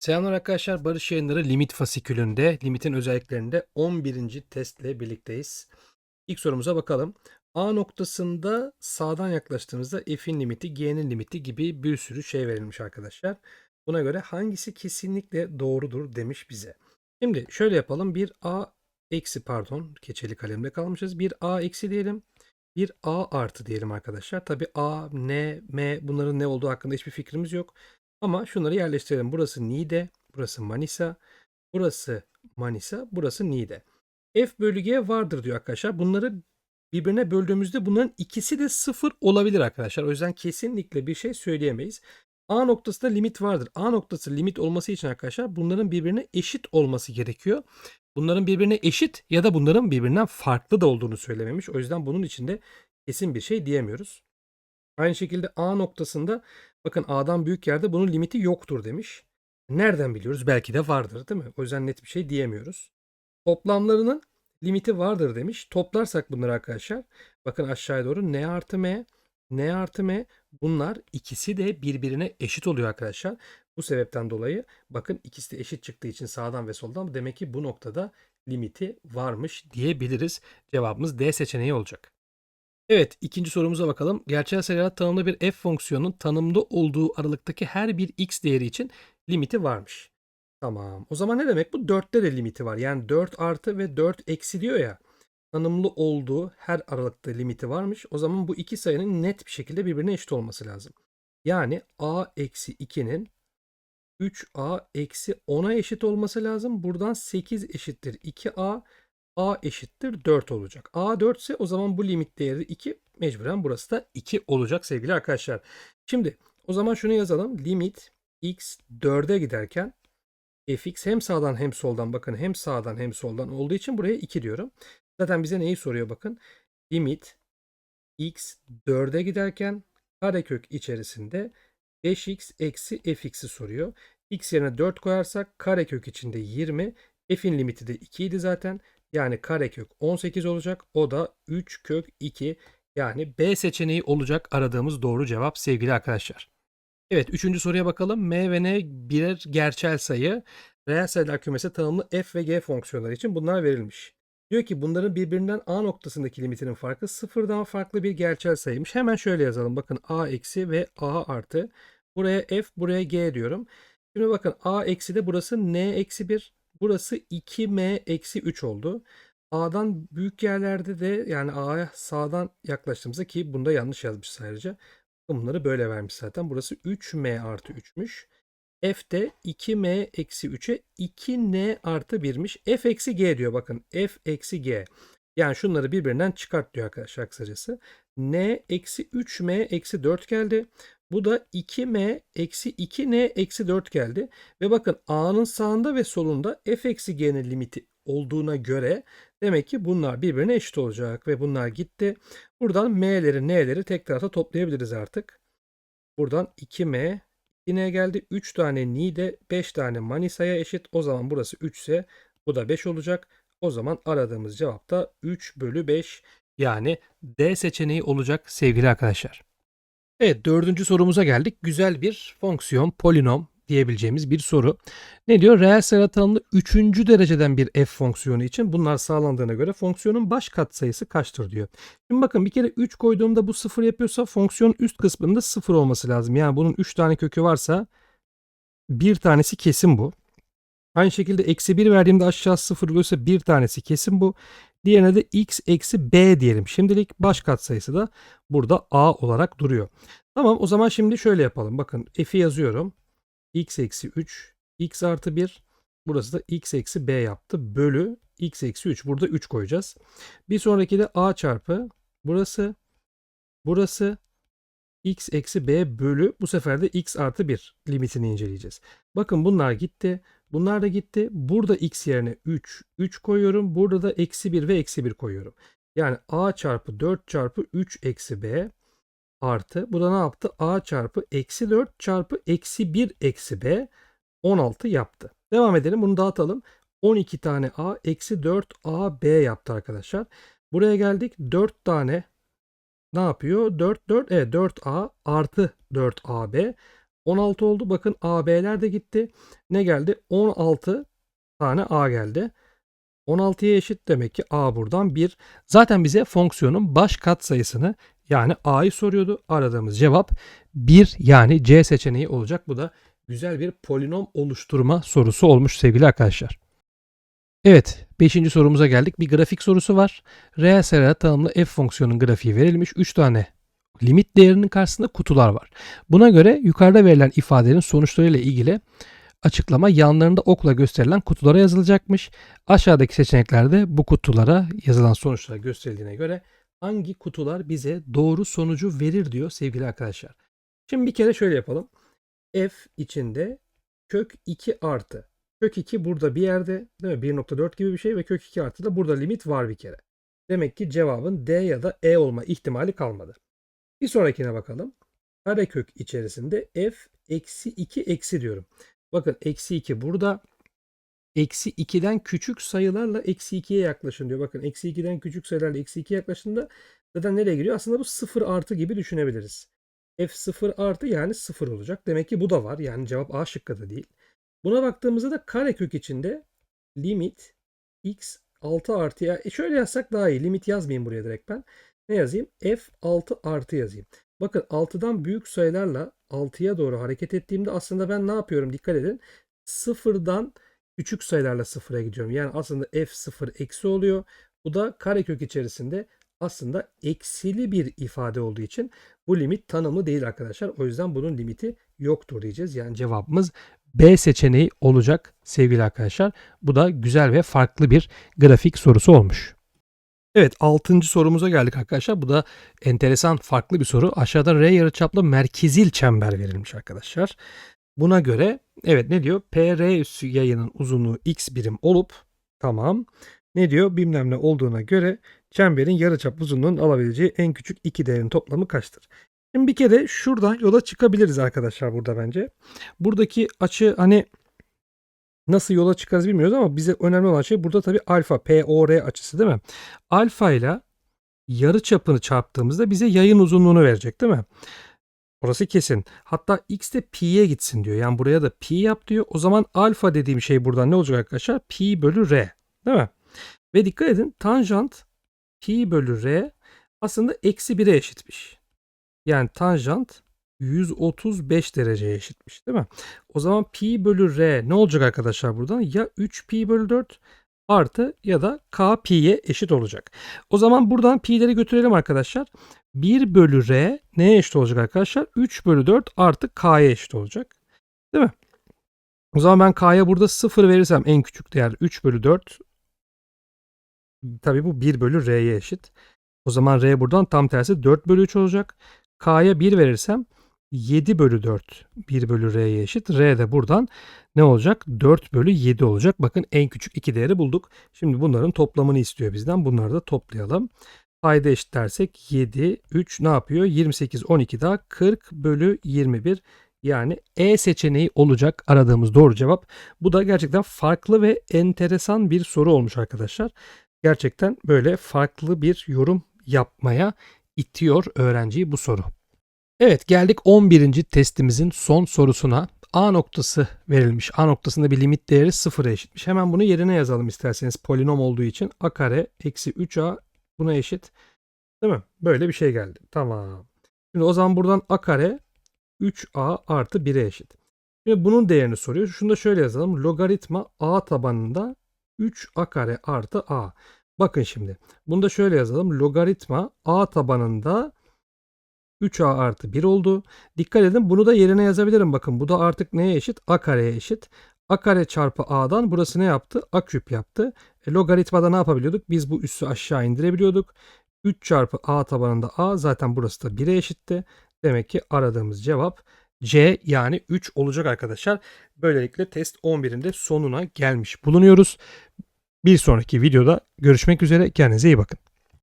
Selamlar arkadaşlar. Barış Yayınları limit fasikülünde, limitin özelliklerinde 11. testle birlikteyiz. İlk sorumuza bakalım. A noktasında sağdan yaklaştığımızda f'in limiti, g'nin limiti gibi bir sürü şey verilmiş arkadaşlar. Buna göre hangisi kesinlikle doğrudur demiş bize. Şimdi şöyle yapalım. Bir a eksi pardon keçeli kalemde kalmışız. Bir a eksi diyelim. Bir a artı diyelim arkadaşlar. Tabi a, n, m bunların ne olduğu hakkında hiçbir fikrimiz yok. Ama şunları yerleştirelim. Burası Niğde, burası Manisa, burası Manisa, burası Niğde. F bölü vardır diyor arkadaşlar. Bunları birbirine böldüğümüzde bunların ikisi de sıfır olabilir arkadaşlar. O yüzden kesinlikle bir şey söyleyemeyiz. A noktasında limit vardır. A noktası limit olması için arkadaşlar bunların birbirine eşit olması gerekiyor. Bunların birbirine eşit ya da bunların birbirinden farklı da olduğunu söylememiş. O yüzden bunun içinde kesin bir şey diyemiyoruz. Aynı şekilde A noktasında bakın A'dan büyük yerde bunun limiti yoktur demiş. Nereden biliyoruz? Belki de vardır değil mi? O yüzden net bir şey diyemiyoruz. Toplamlarının limiti vardır demiş. Toplarsak bunları arkadaşlar. Bakın aşağıya doğru n artı m, n artı m bunlar ikisi de birbirine eşit oluyor arkadaşlar. Bu sebepten dolayı bakın ikisi de eşit çıktığı için sağdan ve soldan demek ki bu noktada limiti varmış diyebiliriz. Cevabımız D seçeneği olacak. Evet, ikinci sorumuza bakalım. Gerçel sayılara tanımlı bir f fonksiyonunun tanımlı olduğu aralıktaki her bir x değeri için limiti varmış. Tamam. O zaman ne demek? Bu 4'te de limiti var. Yani 4 artı ve 4 eksi diyor ya. Tanımlı olduğu her aralıkta limiti varmış. O zaman bu iki sayının net bir şekilde birbirine eşit olması lazım. Yani a eksi 2'nin 3a eksi 10'a eşit olması lazım. Buradan 8 eşittir 2a a eşittir 4 olacak. a 4 ise o zaman bu limit değeri 2 mecburen burası da 2 olacak sevgili arkadaşlar. Şimdi o zaman şunu yazalım. Limit x 4'e giderken fx hem sağdan hem soldan bakın hem sağdan hem soldan olduğu için buraya 2 diyorum. Zaten bize neyi soruyor bakın. Limit x 4'e giderken karekök içerisinde 5x eksi fx'i soruyor. x yerine 4 koyarsak karekök içinde 20. f'in limiti de 2 idi zaten. Yani karekök 18 olacak. O da 3 kök 2. Yani B seçeneği olacak aradığımız doğru cevap sevgili arkadaşlar. Evet üçüncü soruya bakalım. M ve N birer gerçel sayı. Reel sayılar kümesi tanımlı f ve g fonksiyonları için bunlar verilmiş. Diyor ki bunların birbirinden a noktasındaki limitinin farkı sıfırdan farklı bir gerçel sayıymış. Hemen şöyle yazalım. Bakın a eksi ve a artı. Buraya f buraya g diyorum. Şimdi bakın a eksi de burası n eksi 1. Burası 2m eksi 3 oldu. A'dan büyük yerlerde de yani A'ya sağdan yaklaştığımızda ki bunda yanlış yazmış ayrıca. Bunları böyle vermiş zaten. Burası 3m artı 3'müş. F de 2m eksi 3'e 2n artı 1'miş. F eksi g diyor bakın. F eksi g. Yani şunları birbirinden çıkart diyor arkadaşlar kısacası. n eksi 3m eksi 4 geldi. Bu da 2m eksi 2n eksi 4 geldi. Ve bakın a'nın sağında ve solunda f eksi g'nin limiti olduğuna göre demek ki bunlar birbirine eşit olacak. Ve bunlar gitti. Buradan m'leri n'leri tek tarafta toplayabiliriz artık. Buradan 2m 2n geldi. 3 tane ni'de 5 tane manisa'ya eşit. O zaman burası 3 ise bu da 5 olacak. O zaman aradığımız cevap da 3 bölü 5 yani D seçeneği olacak sevgili arkadaşlar. Evet dördüncü sorumuza geldik. Güzel bir fonksiyon, polinom diyebileceğimiz bir soru. Ne diyor? Reel sayı tanımlı 3. dereceden bir f fonksiyonu için bunlar sağlandığına göre fonksiyonun baş katsayısı kaçtır diyor. Şimdi bakın bir kere 3 koyduğumda bu 0 yapıyorsa fonksiyonun üst kısmında 0 olması lazım. Yani bunun 3 tane kökü varsa bir tanesi kesin bu. Aynı şekilde eksi 1 verdiğimde aşağı 0 oluyorsa bir tanesi kesin bu. Diğerine de x eksi b diyelim. Şimdilik baş katsayısı da burada a olarak duruyor. Tamam o zaman şimdi şöyle yapalım. Bakın f'i yazıyorum. x eksi 3, x artı 1. Burası da x eksi b yaptı. Bölü x eksi 3. Burada 3 koyacağız. Bir sonraki de a çarpı burası, burası x eksi b bölü bu sefer de x artı 1 limitini inceleyeceğiz. Bakın bunlar gitti. Bunlar da gitti. Burada x yerine 3, 3 koyuyorum. Burada da eksi 1 ve eksi 1 koyuyorum. Yani a çarpı 4 çarpı 3 eksi b artı. Bu da ne yaptı? a çarpı eksi 4 çarpı eksi 1 eksi b 16 yaptı. Devam edelim. Bunu dağıtalım. 12 tane a eksi 4 a b yaptı arkadaşlar. Buraya geldik. 4 tane ne yapıyor? 4 4 e 4a artı 4ab 16 oldu. Bakın AB'ler de gitti. Ne geldi? 16 tane A geldi. 16'ya eşit demek ki A buradan 1. Zaten bize fonksiyonun baş katsayısını yani A'yı soruyordu. Aradığımız cevap 1 yani C seçeneği olacak. Bu da güzel bir polinom oluşturma sorusu olmuş sevgili arkadaşlar. Evet, 5. sorumuza geldik. Bir grafik sorusu var. Reel sayılara tanımlı f fonksiyonun grafiği verilmiş. 3 tane limit değerinin karşısında kutular var. Buna göre yukarıda verilen ifadelerin sonuçlarıyla ilgili açıklama yanlarında okla gösterilen kutulara yazılacakmış. Aşağıdaki seçeneklerde bu kutulara yazılan sonuçlar gösterildiğine göre hangi kutular bize doğru sonucu verir diyor sevgili arkadaşlar. Şimdi bir kere şöyle yapalım. f içinde kök 2 artı. Kök 2 burada bir yerde değil mi? 1.4 gibi bir şey ve kök 2 artı da burada limit var bir kere. Demek ki cevabın D ya da E olma ihtimali kalmadı. Bir sonrakine bakalım. Karekök içerisinde f eksi 2 eksi diyorum. Bakın eksi 2 burada. Eksi 2'den küçük sayılarla eksi 2'ye yaklaşın diyor. Bakın eksi 2'den küçük sayılarla eksi 2'ye yaklaştığında zaten nereye giriyor? Aslında bu 0 artı gibi düşünebiliriz. f 0 artı yani 0 olacak. Demek ki bu da var. Yani cevap A şıkkı da değil. Buna baktığımızda da karekök içinde limit x 6 artıya e şöyle yazsak daha iyi. Limit yazmayayım buraya direkt ben. Ne yazayım? f 6 artı yazayım. Bakın 6'dan büyük sayılarla 6'ya doğru hareket ettiğimde aslında ben ne yapıyorum? Dikkat edin. 0'dan küçük sayılarla 0'a gidiyorum. Yani aslında f0 eksi oluyor. Bu da karekök içerisinde aslında eksili bir ifade olduğu için bu limit tanımlı değil arkadaşlar. O yüzden bunun limiti yoktur diyeceğiz. Yani cevabımız B seçeneği olacak sevgili arkadaşlar. Bu da güzel ve farklı bir grafik sorusu olmuş. Evet 6. sorumuza geldik arkadaşlar. Bu da enteresan farklı bir soru. Aşağıda R yarıçaplı merkezil çember verilmiş arkadaşlar. Buna göre evet ne diyor? PR üssü yayının uzunluğu x birim olup tamam. Ne diyor? Bilmem ne olduğuna göre çemberin yarıçap uzunluğunun alabileceği en küçük iki değerin toplamı kaçtır? Şimdi bir kere şuradan yola çıkabiliriz arkadaşlar burada bence. Buradaki açı hani nasıl yola çıkarız bilmiyoruz ama bize önemli olan şey burada tabii alfa POR açısı değil mi? Alfa ile yarı çapını çarptığımızda bize yayın uzunluğunu verecek değil mi? Orası kesin. Hatta x de pi'ye gitsin diyor. Yani buraya da pi yap diyor. O zaman alfa dediğim şey buradan ne olacak arkadaşlar? Pi bölü r. Değil mi? Ve dikkat edin tanjant pi bölü r aslında eksi 1'e eşitmiş. Yani tanjant 135 dereceye eşitmiş değil mi? O zaman pi bölü r ne olacak arkadaşlar buradan? Ya 3 pi bölü 4 artı ya da k pi'ye eşit olacak. O zaman buradan pi'leri götürelim arkadaşlar. 1 bölü r neye eşit olacak arkadaşlar? 3 bölü 4 artı k'ya eşit olacak. Değil mi? O zaman ben k'ya burada 0 verirsem en küçük değer 3 bölü 4. Tabii bu 1 bölü r'ye eşit. O zaman r buradan tam tersi 4 bölü 3 olacak. K'ya 1 verirsem 7 bölü 4 1 bölü R'ye eşit. R de buradan ne olacak? 4 bölü 7 olacak. Bakın en küçük iki değeri bulduk. Şimdi bunların toplamını istiyor bizden. Bunları da toplayalım. Payda eşit dersek 7, 3 ne yapıyor? 28, 12 daha 40 bölü 21. Yani E seçeneği olacak aradığımız doğru cevap. Bu da gerçekten farklı ve enteresan bir soru olmuş arkadaşlar. Gerçekten böyle farklı bir yorum yapmaya itiyor öğrenciyi bu soru. Evet geldik 11. testimizin son sorusuna. A noktası verilmiş. A noktasında bir limit değeri sıfıra eşitmiş. Hemen bunu yerine yazalım isterseniz polinom olduğu için. A kare eksi 3A buna eşit. Değil mi? Böyle bir şey geldi. Tamam. Şimdi o zaman buradan A kare 3A artı 1'e eşit. Şimdi bunun değerini soruyor. Şunu da şöyle yazalım. Logaritma A tabanında 3A kare artı A. Bakın şimdi. Bunu da şöyle yazalım. Logaritma A tabanında 3a artı 1 oldu. Dikkat edin bunu da yerine yazabilirim. Bakın bu da artık neye eşit? a kareye eşit. a kare çarpı a'dan burası ne yaptı? a küp yaptı. E, logaritmada ne yapabiliyorduk? Biz bu üssü aşağı indirebiliyorduk. 3 çarpı a tabanında a zaten burası da 1'e eşitti. Demek ki aradığımız cevap C yani 3 olacak arkadaşlar. Böylelikle test 11'in de sonuna gelmiş bulunuyoruz. Bir sonraki videoda görüşmek üzere. Kendinize iyi bakın.